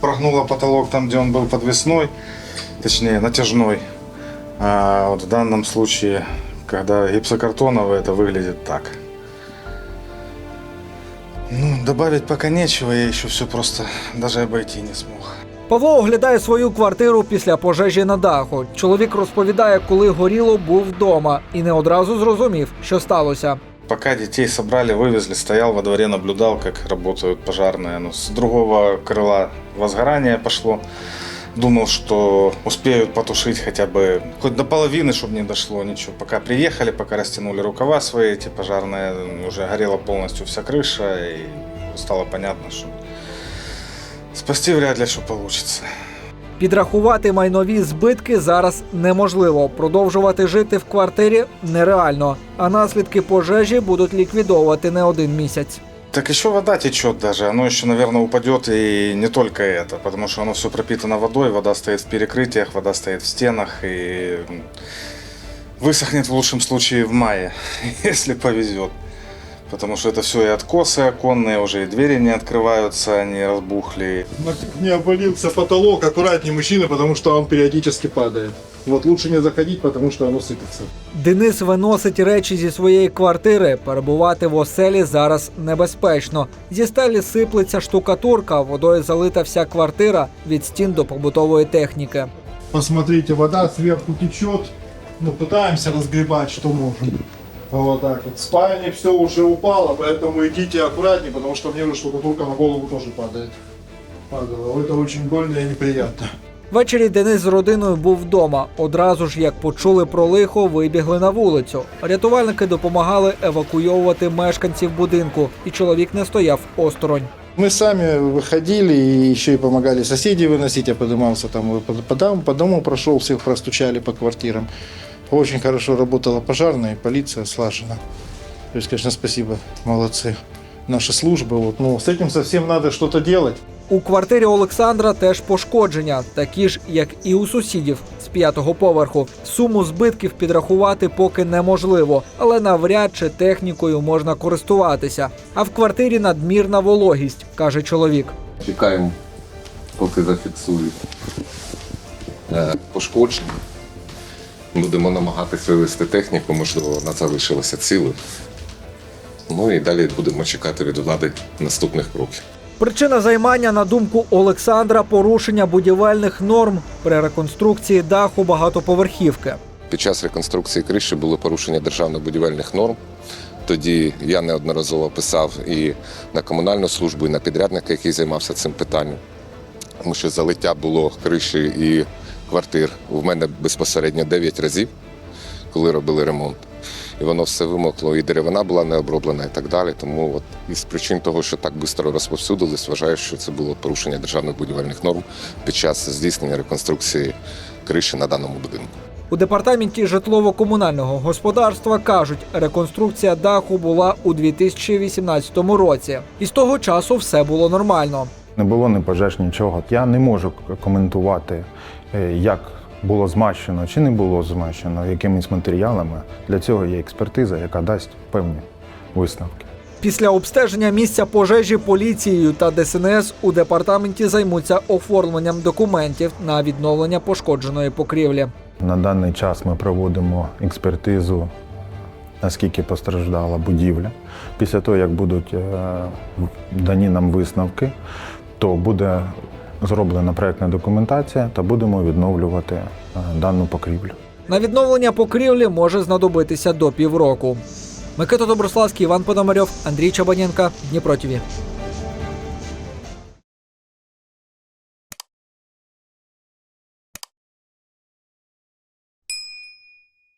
прогнуло потолок там, где он был подвесной, точнее натяжной. А вот в данном случае, когда гипсокартоновый, это выглядит так. Ну, добавить пока нечего, я еще все просто даже обойти не смог. Павло оглядає свою квартиру після пожежі на даху. Чоловік розповідає, коли горіло, був вдома і не одразу зрозумів, що сталося. Пока детей собрали, вывезли, стоял во дворе, наблюдал, как работают пожарные. Ну, с другого крыла возгорание пошло. Думал, что успеют потушить хотя бы хоть до половины, чтобы не дошло ничего. Пока приехали, пока растянули рукава свои, эти пожарные, уже горела полностью вся крыша, и стало понятно, что спасти вряд ли что получится. Підрахувати майнові збитки зараз неможливо. Продовжувати жити в квартирі нереально, а наслідки пожежі будуть ліквідовувати не один місяць. Так еще вода течет даже, оно еще, наверное, упадет и не только это, потому что оно все пропитано водой, вода стоит в перекрытиях, вода стоит в стенах и м, высохнет в лучшем случае в мае, если повезет. Потому что это все и откосы оконные, уже и двери не открываются, они разбухли. На кухне обвалился потолок, аккуратнее мужчина, потому что он периодически падает. Вот лучше не заходить, потому что оно сыпется. Денис виносить речі зі своєї квартири. Перебувати в оселі зараз небезпечно. Зі стелі сиплеться штукатурка, водою залита вся квартира від стін до побутової техніки. Посмотрите, вода сверху течет. Ну, пытаемся разгребать, что можем. Вот так вот. В спальне все уже упало, поэтому идите аккуратнее, потому что мне уже штукатурка на голову тоже падает. Падала. Это очень больно и неприятно. Ввечері Денис з родиною був вдома. Одразу ж, як почули про лихо, вибігли на вулицю. Рятувальники допомагали евакуйовувати мешканців будинку, і чоловік не стояв осторонь. Мы сами выходили и еще и помогали соседей выносить. Я поднимался там по, по дому, по дому прошел, всех простучали по квартирам. Очень хорошо работала пожарная, и полиция слажена. То есть, конечно, спасибо, молодцы. Наши службы, вот, ну, с этим совсем надо что-то делать. У квартирі Олександра теж пошкодження, такі ж, як і у сусідів з п'ятого поверху. Суму збитків підрахувати поки неможливо, але навряд чи технікою можна користуватися. А в квартирі надмірна вологість, каже чоловік. Чекаємо, поки зафіксують е, пошкодження. Будемо намагатися вивести техніку, можливо, вона залишилася цілою. Ну і далі будемо чекати від влади наступних кроків. Причина займання, на думку Олександра, порушення будівельних норм при реконструкції даху багатоповерхівки. Під час реконструкції криші було порушення державно-будівельних норм. Тоді я неодноразово писав і на комунальну службу, і на підрядника, який займався цим питанням. Тому що залиття було криші і квартир у мене безпосередньо 9 разів, коли робили ремонт. І воно все вимокло, і деревина була не оброблена, і так далі. Тому от із причин того, що так швидко розповсюдились, вважаю, що це було порушення державних будівельних норм під час здійснення реконструкції криші на даному будинку. У департаменті житлово-комунального господарства кажуть, реконструкція даху була у 2018 році, і з того часу все було нормально. Не було ні пожеж, нічого. Я не можу коментувати, е, як було змащено чи не було змащено якимись матеріалами. Для цього є експертиза, яка дасть певні висновки. Після обстеження місця пожежі поліцією та ДСНС у департаменті займуться оформленням документів на відновлення пошкодженої покрівлі. На даний час ми проводимо експертизу, наскільки постраждала будівля. Після того, як будуть е, дані нам висновки, то буде зроблена проєктна документація та будемо відновлювати е, дану покрівлю. На відновлення покрівлі може знадобитися до півроку. Микита Доброславський, Іван Пономарьов, Андрій Чабаненка, Дніпро ТІВІ.